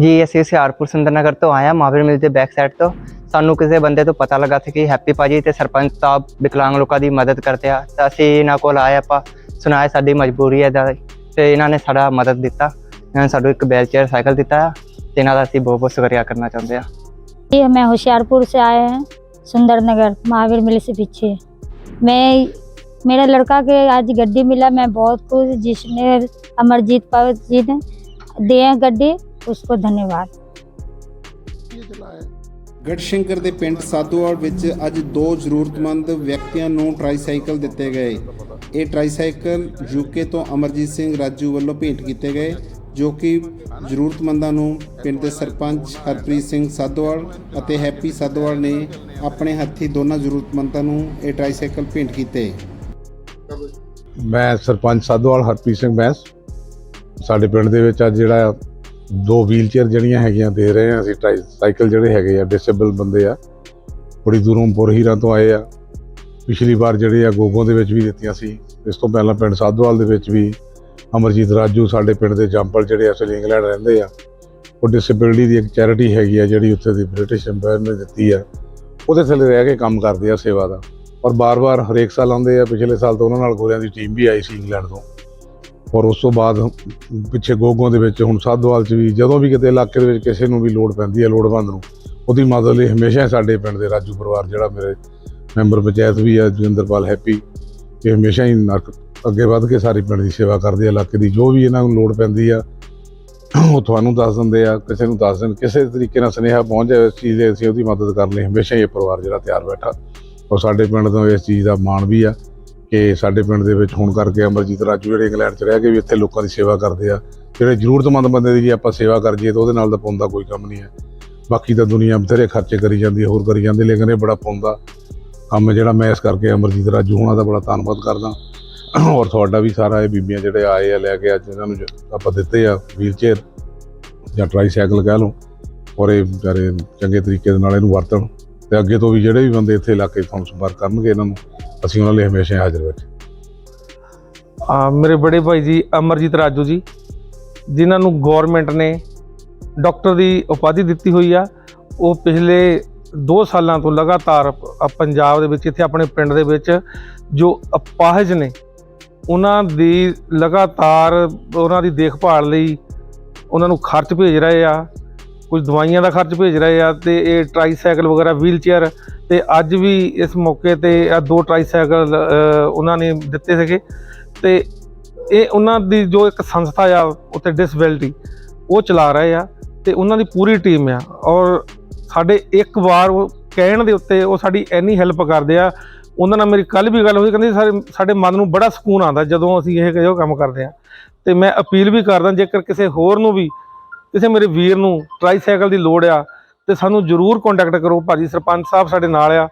ਜੀ ਅਸੀਂ ਹੁਸ਼ਿਆਰਪੁਰ ਸੁੰਦਰਨਗਰ ਤੋਂ ਆਏ ਹਾਂ ਮਹਾਵੀਰ ਮਿਲ ਦੇ ਬੈਕ ਸਾਈਡ ਤੋਂ ਸਾਨੂੰ ਕਿਸੇ ਬੰਦੇ ਤੋਂ ਪਤਾ ਲੱਗਾ ਸੀ ਕਿ ਹੈਪੀ ਭਾਜੀ ਤੇ ਸਰਪੰਚ ਸਾਹਿਬ ਵਿਕਲਾਂਗ ਲੋਕਾਂ ਦੀ ਮਦਦ ਕਰਦੇ ਆ ਤਾਂ ਅਸੀਂ ਇਹਨਾਂ ਕੋਲ ਆਏ ਆਪਾਂ ਸੁਣਾਇਆ ਸਾਡੀ ਮਜਬੂਰੀ ਹੈ ਦਾ ਤੇ ਇਹਨਾਂ ਨੇ ਸਾਡਾ ਮਦਦ ਦਿੱਤਾ ਇਹਨਾਂ ਨੇ ਸਾਨੂੰ ਇੱਕ ਬੈਲ ਚੇਅਰ ਸਾਈਕਲ ਦਿੱਤਾ ਆ ਤੇ ਇਹਨਾਂ ਦਾ ਅਸੀਂ ਬਹੁਤ ਬਹੁਤ ਸ਼ੁਕਰੀਆ ਕਰਨਾ ਚਾਹੁੰਦੇ ਆ ये मैं होशियारपुर से आए हैं सुंदर नगर महावीर मिल से पीछे मैं मेरा लड़का के आज गड्डी मिला मैं बहुत खुश जिसने अमरजीत पवन जी ने दिए हैं गड्डी उसको धन्यवाद ਗੜਸ਼ੰਕਰ ਦੇ ਪਿੰਡ ਸਾਧੂਵਾਲ ਵਿੱਚ ਅੱਜ ਦੋ ਜ਼ਰੂਰਤਮੰਦ ਵਿਅਕਤੀਆਂ ਨੂੰ ਟ੍ਰਾਈਸਾਈਕਲ ਦਿੱਤੇ ਗਏ ਇਹ ਟ੍ਰਾਈਸਾਈਕਲ ਯੂਕੇ ਤੋਂ ਅਮਰਜੀਤ ਸਿੰਘ ਰਾਜੂ ਵੱਲੋਂ ਭੇਂਟ ਕੀਤੇ ਗਏ ਜੋ ਕਿ ਜ਼ਰੂਰਤਮੰਦਾਂ ਨੂੰ ਪਿੰਡ ਦੇ ਸਰਪੰਚ ਹਰਪ੍ਰੀਤ ਸਿੰਘ ਸਾਧੂਵਾਲ ਅਤੇ ਹੈਪੀ ਸਾਧੂਵਾਲ ਨੇ ਆਪਣੇ ਹੱਥੀ ਦੋਨਾਂ ਜ਼ਰੂਰਤਮੰਦਾਂ ਨੂੰ ਇਹ ਟ੍ਰਾਈਸਾਈਕਲ ਭੇਂਟ ਕੀਤੇ ਮੈਂ ਸਰਪੰਚ ਸਾਧੂਵਾਲ ਹਰਪ੍ਰੀਤ ਸਿੰਘ ਬੈਂਸ ਸਾਡੇ ਪਿੰਡ ਦੇ ਵਿੱਚ ਅੱਜ ਜਿਹੜਾ ਦੋ ਵੀਲਚੇਅਰ ਜਿਹੜੀਆਂ ਹੈਗੀਆਂ ਦੇ ਰਹੇ ਹਾਂ ਅਸੀਂ ਟਰਾਈ ਸਾਈਕਲ ਜਿਹੜੇ ਹੈਗੇ ਆ ਡਿਸੇਬਲ ਬੰਦੇ ਆ। ਬੜੀ ਦੂਰੋਂ ਪੁਰਹੀਰਾਂ ਤੋਂ ਆਏ ਆ। ਪਿਛਲੀ ਵਾਰ ਜਿਹੜੇ ਆ ਗੋਗੋਂ ਦੇ ਵਿੱਚ ਵੀ ਦਿੱਤੀਆਂ ਸੀ। ਇਸ ਤੋਂ ਪਹਿਲਾਂ ਪਿੰਡ ਸਾਧਵਾਲ ਦੇ ਵਿੱਚ ਵੀ ਅਮਰਜੀਤ ਰਾਜੂ ਸਾਡੇ ਪਿੰਡ ਦੇ ਜੰਪਲ ਜਿਹੜੇ ਅਸਲ ਇੰਗਲੈਂਡ ਰਹਿੰਦੇ ਆ। ਉਹ ਡਿਸੇਬਿਲਟੀ ਦੀ ਇੱਕ ਚੈਰਿਟੀ ਹੈਗੀ ਆ ਜਿਹੜੀ ਉੱਥੇ ਦੀ ਬ੍ਰਿਟਿਸ਼ ਅੰਪਾਇਰ ਨੇ ਦਿੱਤੀ ਆ। ਉਹਦੇ ਥੱਲੇ ਰਹਿ ਕੇ ਕੰਮ ਕਰਦੇ ਆ ਸੇਵਾ ਦਾ। ਔਰ ਬਾਰ-ਬਾਰ ਹਰੇਕ ਸਾਲ ਆਉਂਦੇ ਆ। ਪਿਛਲੇ ਸਾਲ ਤੋਂ ਉਹਨਾਂ ਨਾਲ ਗੋਰਿਆਂ ਦੀ ਟੀਮ ਵੀ ਆਈ ਸੀ ਇੰਗਲੈਂਡ ਤੋਂ। ਔਰ ਉਸ ਤੋਂ ਬਾਅਦ ਪਿੱਛੇ ਗੋਗੋਂ ਦੇ ਵਿੱਚ ਹੁਣ ਸਾਧਵਾਲ ਚ ਵੀ, ਜਦੋਂ ਵੀ ਕਿਤੇ ਇਲਾਕੇ ਦੇ ਵਿੱਚ ਕਿਸੇ ਨੂੰ ਵੀ ਲੋੜ ਪੈਂਦੀ ਹੈ, ਲੋੜਵੰਦ ਨੂੰ, ਉਹਦੀ ਮਦਦ ਲਈ ਹਮੇਸ਼ਾ ਹੀ ਸਾਡੇ ਪਿੰਡ ਦੇ ਰਾਜੂ ਪਰਿਵਾਰ, ਜਿਹੜਾ ਮੇਰੇ ਮੈਂਬਰ ਪੰਚਾਇਤ ਵੀ ਹੈ ਜੋਗਿੰਦਰਪਾਲ ਹੈਪੀ, ਇਹ ਹਮੇਸ਼ਾ ਹੀ ਨੱਕ ਅੱਗੇ ਵੱਧ ਕੇ ਸਾਰੀ ਪਿੰਡ ਦੀ ਸੇਵਾ ਕਰਦੇ ਆ, ਇਲਾਕੇ ਦੀ, ਜੋ ਵੀ ਇਹਨਾਂ ਨੂੰ ਲੋੜ ਪੈਂਦੀ ਆ, ਉਹ ਤੁਹਾਨੂੰ ਦੱਸ ਦਿੰਦੇ ਆ, ਕਿਸੇ ਨੂੰ ਦੱਸ ਦਿੰਦੇ ਕਿਸੇ ਤਰੀਕੇ ਨਾਲ ਸੁਨੇਹਾ ਪਹੁੰਚ ਜਾਏ ਇਸ ਚੀਜ਼ ਦੇ, ਅਸੀਂ ਉਹਦੀ ਮਦਦ ਕਰਨ ਲਈ ਹਮੇਸ਼ਾ ਹੀ ਇਹ ਪਰਿਵਾਰ ਜਿਹੜਾ ਤਿਆਰ ਬੈਠਾ, ਔਰ ਸਾਡੇ ਪਿੰਡ ਤੋਂ ਇਸ ਚੀਜ਼ ਦਾ ਮਾਣ ਵੀ ਆ ਕਿ ਸਾਡੇ ਪਿੰਡ ਦੇ ਵਿੱਚ ਹੋਣ ਕਰਕੇ ਅਮਰਜੀਤ ਰਾਜੂ ਜਿਹੜੇ ਇੰਗਲੈਂਡ 'ਚ ਰਹਿ ਕੇ ਵੀ ਇੱਥੇ ਲੋਕਾਂ ਦੀ ਸੇਵਾ ਕਰਦੇ ਆ। ਜਿਹੜੇ ਜ਼ਰੂਰਤਮੰਦ ਬੰਦੇ ਦੀ ਜੇ ਆਪਾਂ ਸੇਵਾ ਕਰ ਜੀਏ ਤਾਂ ਉਹਦੇ ਨਾਲ ਤਾਂ ਪੁੰਨ ਕੋਈ ਕੰਮ ਨਹੀਂ ਹੈ। ਬਾਕੀ ਤਾਂ ਦੁਨੀਆ ਬਥੇਰੇ ਖਰਚੇ ਕਰੀ ਜਾਂਦੀ ਹੈ, ਹੋਰ ਕਰੀ ਜਾਂਦੀ ਲੇਕਿਨ ਇਹ ਬੜਾ ਪੁੰਨ ਕੰਮ ਜਿਹੜਾ ਮੈਂ ਇਸ ਕਰਕੇ ਅਮਰਜੀਤ ਰਾਜੂ ਹੋਣਾ ਦਾ ਬੜਾ ਧੰਨਵਾਦ ਕਰਦਾ। ਔਰ ਤੁਹਾਡਾ ਵੀ ਸਾਰਾ ਇਹ ਬੀਬੀਆਂ ਜਿਹੜੇ ਆਏ ਆ, ਲੈ ਕੇ ਅੱਜ ਇਹਨਾਂ ਨੂੰ ਆਪਾਂ ਦਿੱਤੇ ਆ ਵੀਲ ਚੇਅਰ ਜਾਂ ਟ੍ਰਾਈਸਾਈਕਲ ਕਹਿ ਲਓ। ਔਰ ਇਹ ਵਿਚਾਰੇ ਚੰਗੇ ਤਰੀਕੇ ਦੇ ਨਾਲ ਇਹਨੂੰ ਵਰਤਣ। ਤੇ ਅੱਗੇ ਤੋਂ ਵੀ ਜਿਹੜੇ ਵੀ ਬੰਦੇ ਇੱਥੇ ਇਲਾਕੇ 'ਚ ਸੰਪਰਕ ਕਰਨਗੇ ਇਹਨਾਂ ਨੂੰ, ਅਸੀਂ ਉਹਨਾਂ ਲਈ ਹਮੇਸ਼ਾ ਹਾਜ਼ਰ ਬੈਠੇ। ਆ, ਮੇਰੇ ਬੜੇ ਭਾਈ ਜੀ ਅਮਰਜੀਤ ਰਾਜੂ ਜੀ, ਜਿਨ੍ਹਾਂ ਨੂੰ ਗਵਰਨਮੈਂਟ ਨੇ ਡਾਕਟਰ ਦੀ ਉਪਾਧੀ ਦਿੱਤੀ ਹੋਈ ਆ, ਉਹ ਪਿਛਲੇ 2 ਸਾਲਾਂ ਤੋਂ ਲਗਾਤਾਰ ਪੰਜਾਬ ਦੇ ਵਿੱਚ, ਇੱਥੇ ਆਪਣੇ ਪਿੰਡ ਦੇ ਵਿੱਚ ਜੋ ਅਪਾਹਜ ਨੇ, ਉਹਨਾਂ ਦੀ ਲਗਾਤਾਰ, ਉਹਨਾਂ ਦੀ ਦੇਖਭਾਲ ਲਈ ਉਹਨਾਂ ਨੂੰ ਖਰਚ ਭੇਜ ਰਹੇ ਆ। ਕੁਝ ਦਵਾਈਆਂ ਦਾ ਖਰਚ ਭੇਜ ਰਹੇ ਆ ਤੇ ਇਹ ਟ੍ਰਾਈਸਾਈਕਲ ਵਗੈਰਾ ਵੀਲਚੇਅਰ ਤੇ ਅੱਜ ਵੀ ਇਸ ਮੌਕੇ ਤੇ ਆ ਦੋ ਟ੍ਰਾਈਸਾਈਕਲ ਉਹਨਾਂ ਨੇ ਦਿੱਤੇ ਸੀਗੇ ਤੇ ਇਹ ਉਹਨਾਂ ਦੀ ਜੋ ਇੱਕ ਸੰਸਥਾ ਆ ਉੱਥੇ ਡਿਸਬਿਲਟੀ ਉਹ ਚਲਾ ਰਹੇ ਆ ਤੇ ਉਹਨਾਂ ਦੀ ਪੂਰੀ ਟੀਮ ਆ ਔਰ ਸਾਡੇ ਇੱਕ ਵਾਰ ਉਹ ਕਹਿਣ ਦੇ ਉੱਤੇ ਉਹ ਸਾਡੀ ਇੰਨੀ ਹੈਲਪ ਕਰਦੇ ਆ, ਉਹਨਾਂ ਨਾਲ ਮੇਰੀ ਕੱਲ ਵੀ ਗੱਲ ਹੋਈ, ਕਹਿੰਦੇ ਸਾਡੇ ਸਾਡੇ ਮਨ ਨੂੰ ਬੜਾ ਸਕੂਨ ਆਉਂਦਾ ਜਦੋਂ ਅਸੀਂ ਇਹ ਇਹੋ ਕੰਮ ਕਰਦੇ ਆ ਤੇ ਮੈਂ ਅਪੀਲ ਵੀ ਕਰਦਾ ਜੇਕਰ ਕਿਸੇ ਹੋਰ ਨੂੰ ਵੀ ਕਿਸੇ ਮੇਰੇ ਵੀਰ ਨੂੰ ਟ੍ਰਾਈਸਾਈਕਲ ਦੀ ਲੋੜ ਆ, ਤੇ ਸਾਨੂੰ ਜਰੂਰ ਕੰਟੈਕਟ ਕਰੋ, ਭਾਜੀ ਸਰਪੰਚ ਸਾਹਿਬ ਸਾਡੇ ਨਾਲ ਆ,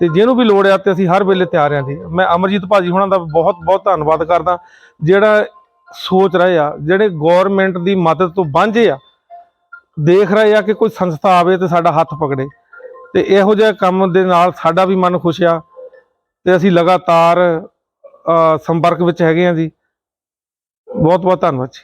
ਤੇ ਜਿਹਨੂੰ ਵੀ ਲੋੜ ਆ ਤੇ ਅਸੀਂ ਹਰ ਵੇਲੇ ਤਿਆਰ ਆਂ ਜੀ। ਮੈਂ ਅਮਰਜੀਤ ਭਾਜੀ ਹੁਣਾਂ ਦਾ ਬਹੁਤ ਬਹੁਤ ਧੰਨਵਾਦ ਕਰਦਾ, ਜਿਹੜਾ ਸੋਚ ਰਹੇ ਆ, ਜਿਹੜੇ ਗਵਰਨਮੈਂਟ ਦੀ ਮਦਦ ਤੋਂ ਵਾਂਝੇ ਆ, ਦੇਖ ਰਹੇ ਆ ਕਿ ਕੋਈ ਸੰਸਥਾ ਆਵੇ ਤੇ ਸਾਡਾ ਹੱਥ ਪਕੜੇ, ਤੇ ਇਹੋ ਜਿਹੇ ਕੰਮ ਦੇ ਨਾਲ ਸਾਡਾ ਵੀ ਮਨ ਖੁਸ਼ ਆ, ਤੇ ਅਸੀਂ ਲਗਾਤਾਰ ਸੰਪਰਕ ਵਿੱਚ ਹੈਗੇ ਆ ਜੀ। ਬਹੁਤ ਬਹੁਤ ਧੰਨਵਾਦ ਜੀ।